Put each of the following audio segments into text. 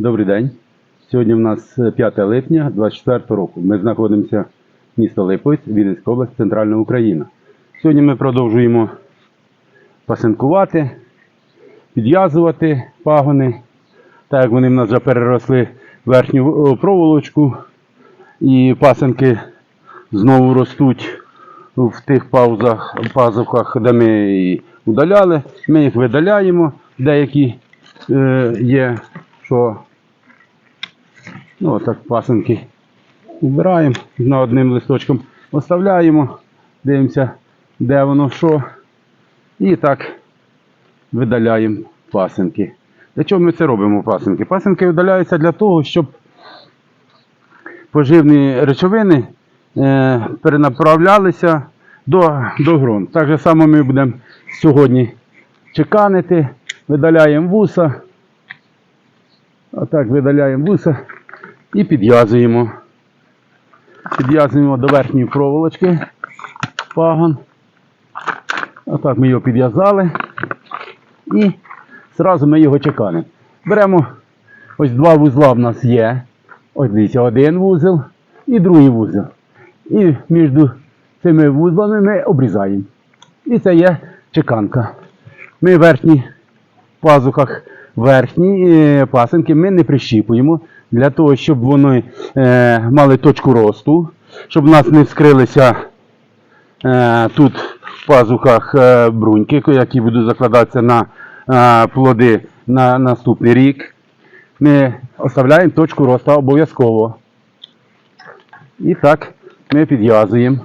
Добрий день. Сьогодні в нас е, 5 липня 24 року. Ми знаходимося в місто Липовець, Вінницька область, Центральна Україна. Сьогодні ми продовжуємо пасинкувати, підв'язувати пагони, так як вони в нас вже переросли верхню е, проволочку, і пасинки знову ростуть в тих паузах, пазухах, де ми її удаляли. Ми їх видаляємо, деякі е, є, що ну, отак пасинки убираємо, на одним листочком оставляємо, дивимося, де воно що. І так видаляємо пасинки. Для чого ми це робимо пасинки? Пасинки видаляються для того, щоб поживні речовини е, перенаправлялися до, до ґрунту. Так же само ми будемо сьогодні чеканити, видаляємо вуса. Отак видаляємо вуса і підв'язуємо. Підв'язуємо до верхньої проволочки пагон. Отак ми його підв'язали. І зразу ми його чеканемо. Беремо ось два вузла в нас є. Ось дивіться, один вузол і другий вузол. І між цими вузлами ми обрізаємо. І це є чеканка. Ми в пазухах верхні е, пасинки ми не прищіпуємо для того, щоб вони е, мали точку росту, щоб у нас не вскрилися е, тут в пазухах е, бруньки, які будуть закладатися на е, плоди на наступний рік. Ми оставляємо точку росту обов'язково. І так ми підв'язуємо.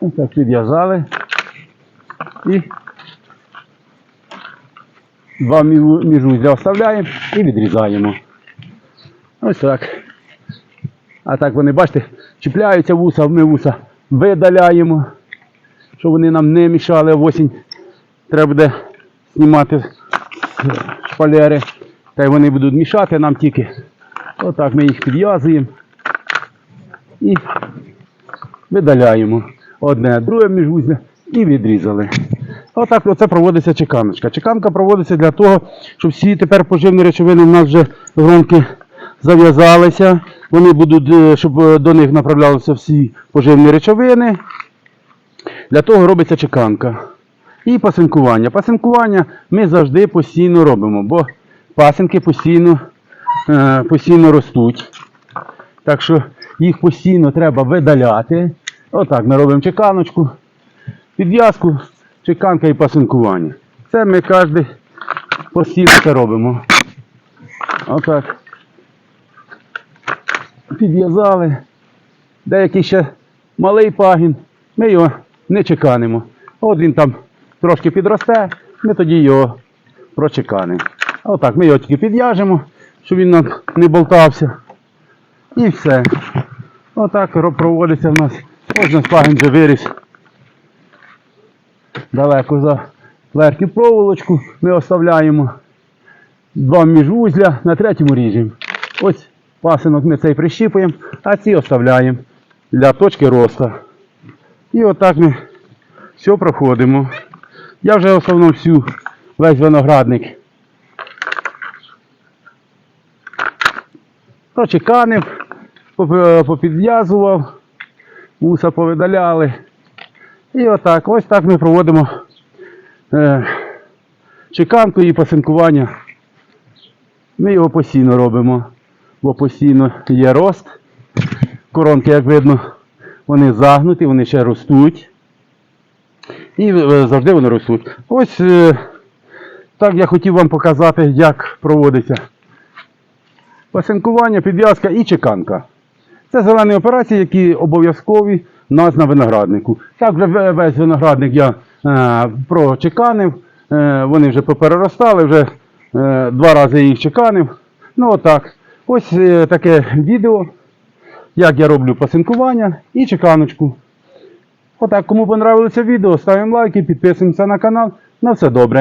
Ось так підв'язали. І два мі- міжузля оставляємо і відрізаємо. Ось так. А так вони, бачите, чіпляються вуса, ми вуса видаляємо, щоб вони нам не мішали в осінь. Треба буде знімати шпалери, та й вони будуть мішати нам тільки. Отак ми їх підв'язуємо і видаляємо одне, друге міжвузля і відрізали. Отак оце проводиться чеканочка. Чеканка проводиться для того, щоб всі тепер поживні речовини в нас вже гронки зав'язалися. Вони будуть, е, щоб е, до них направлялися всі поживні речовини. Для того робиться чеканка. І пасинкування. Пасинкування ми завжди постійно робимо, бо пасинки постійно, е, постійно ростуть. Так що їх постійно треба видаляти. Отак ми робимо чеканочку, підв'язку, чеканка і пасинкування. Це ми кожен постійно це робимо. Отак. Підв'язали. Деякий ще малий пагін, ми його не чеканимо. От він там трошки підросте, ми тоді його прочеканимо. Отак, ми його тільки підв'яжемо, щоб він нам не болтався. І все. Отак проводиться в нас. Ось пагін вже виріс. Далеко за верхню проволочку ми оставляємо два міжвузля, на третьому ріжемо. Ось пасинок ми цей прищіпуємо, а ці оставляємо для точки росту. І отак ми все проходимо. Я вже в основному всю весь виноградник прочеканив, попідв'язував, вуса повидаляли. І отак, ось так ми проводимо е, чеканку і пасинкування. Ми його постійно робимо, бо постійно є рост. Коронки, як видно, вони загнуті, вони ще ростуть. І е, завжди вони ростуть. Ось е, так я хотів вам показати, як проводиться пасинкування, підв'язка і чеканка. Це зелені операції, які обов'язкові нас на винограднику. Так, вже весь виноградник я е, прочеканив, е, вони вже попереростали, вже е, два рази їх чеканив. Ну отак. Ось е, таке відео, як я роблю пасинкування і чеканочку. Отак, кому понравилося відео, ставимо лайки, підписуємося на канал. На все добре.